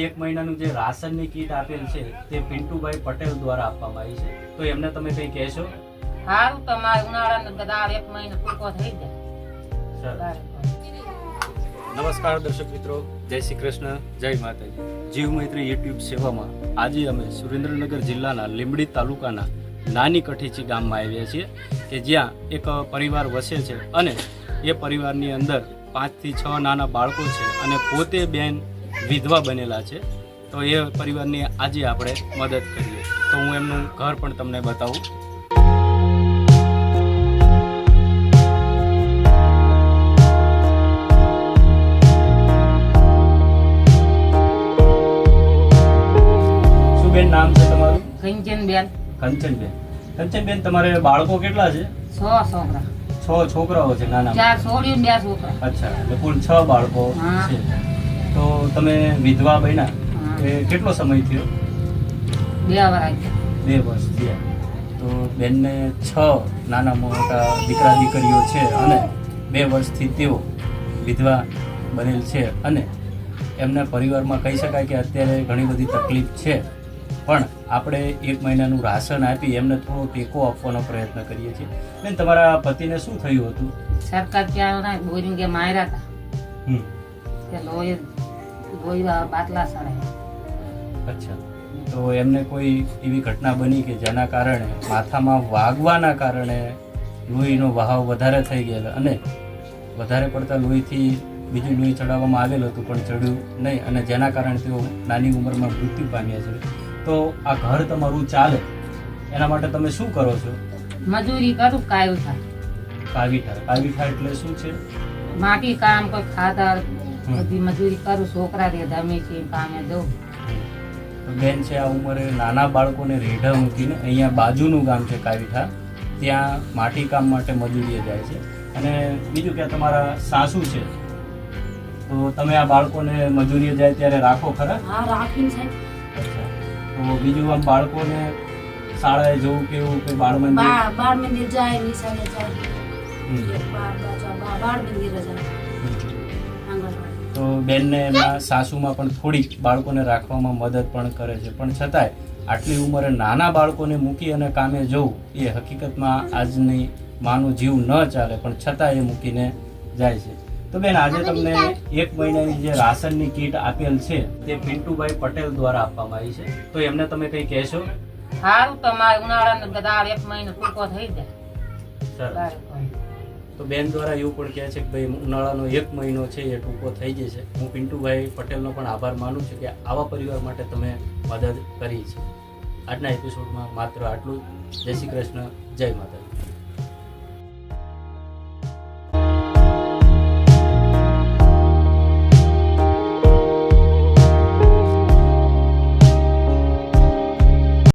એક મહિનાનું જે રાશનની કીટ આપેલ છે તે પિન્ટુભાઈ પટેલ દ્વારા આપવામાં આવી છે. તો એમને તમે કંઈ કહેશો? સારું તમારે ઉનાળાનો કદાચ એક મહિનો પૂરો થઈ જાય. નમસ્કાર દર્શક મિત્રો જય શ્રી કૃષ્ણ જય માતાજી. જીવ મૈત્રી યુટ્યુબ સેવામાં આજે અમે સુરેન્દ્રનગર જિલ્લાના લીંબડી તાલુકાના નાની કઠીચી ગામમાં આવ્યા છીએ કે જ્યાં એક પરિવાર વસે છે અને એ પરિવારની અંદર પાંચથી છ નાના બાળકો છે અને પોતે બેન વિધવા બનેલા છે. તો એ પરિવારની આજે આપણે મદદ કરીએ. તો હું એમનું ઘર પણ તમને બતાવું. શું બેન નામ છે તમારું? કંચન બેન કંચનબેન કંચનબેન તમારે બાળકો કેટલા છે? છ છોકરા. છ છોકરાઓ છે નાના. ચાર છોડ્યું બે છોકરા. અચ્છા એટલે કુલ છ બાળકો છે. તો તમે વિધવા બન્યા. એ કેટલો સમય થયો? બે વર્ષ બે વર્ષ થયા. તો બેનને છ નાના મોટા દીકરા દીકરીઓ છે અને બે વર્ષથી તેઓ વિધવા બનેલ છે અને એમના પરિવારમાં કહી શકાય કે અત્યારે ઘણી બધી તકલીફ છે. પણ આપણે એક મહિનાનું રાશન આપી એમને થોડો ટેકો આપવાનો પ્રયત્ન કરીએ છીએ. બેન તમારા પતિને શું થયું હતું? સરકાર ત્યાં બોરિંગે માર્યા હતા હમ. બાટલા અચ્છા. તો એમને કોઈ એવી ઘટના બની કે જેના કારણે માથામાં વાગવાના કારણે લોહીનો વહાવ વધારે થઈ ગયેલો અને વધારે પડતા લોહીથી બીજું લોહી ચડાવવામાં આવેલું હતું પણ ચડ્યું નહીં અને જેના કારણે તેઓ નાની ઉંમરમાં મૃત્યુ પામ્યા છે. તો આ ઘર તમારું ચાલે. એના માટે તમે શું કરો છો? મજૂરી કરું કાયું થાય કાવીઠા કાવીઠા એટલે શું છે? માટી કામ કોઈ ખાતર બધી મજૂરી કરું છોકરા રે ધમે છે કામે જવું બેન છે આ ઉંમરે નાના બાળકોને રેઢા મૂકીને અહીંયા બાજુનું ગામ છે કાવીઠા. ત્યાં માટી કામ માટે મજૂરીએ જાય છે. અને બીજું કે તમારા સાસુ છે તો તમે આ બાળકોને મજૂરીએ જાય ત્યારે રાખો ખરા? હા રાખીને છે. તો બીજું આમ બાળકોને શાળાએ જવું કેવું કે બાળ મંદિર? બાળ મંદિર જાય નિશાળે જાય. બાળ મંદિર જાય. આંગણવાડી. તો બેનને એમના સાસુમાં પણ થોડીક બાળકોને રાખવામાં મદદ પણ કરે છે. પણ છતાંય આટલી ઉંમરે નાના બાળકોને મૂકી અને કામે જવું એ હકીકતમાં આજની માનું જીવ ન ચાલે પણ છતાં એ મૂકીને જાય છે. તો બેન આજે તમને એક મહિનાની જે રાશનની કીટ આપેલ છે તે પિન્ટુભાઈ પટેલ દ્વારા આપવામાં આવી છે. તો એમને તમે કંઈ કહેશો? સારું તમારે ઉનાળાને બધા એક મહિનો પૂરતો થઈ જાય. સરસ. તો બેન દ્વારા એવું પણ કહે છે કે ભાઈ, ઉનાળાનો એક મહિનો છે એ ટૂંકો થઈ જશે. હું પિન્ટુભાઈ પટેલનો પણ આભાર માનું છું કે આવા પરિવાર માટે તમે મદદ કરી છે. આજના એપિસોડમાં માત્ર આટલું જય શ્રી કૃષ્ણ, જય માતાજી.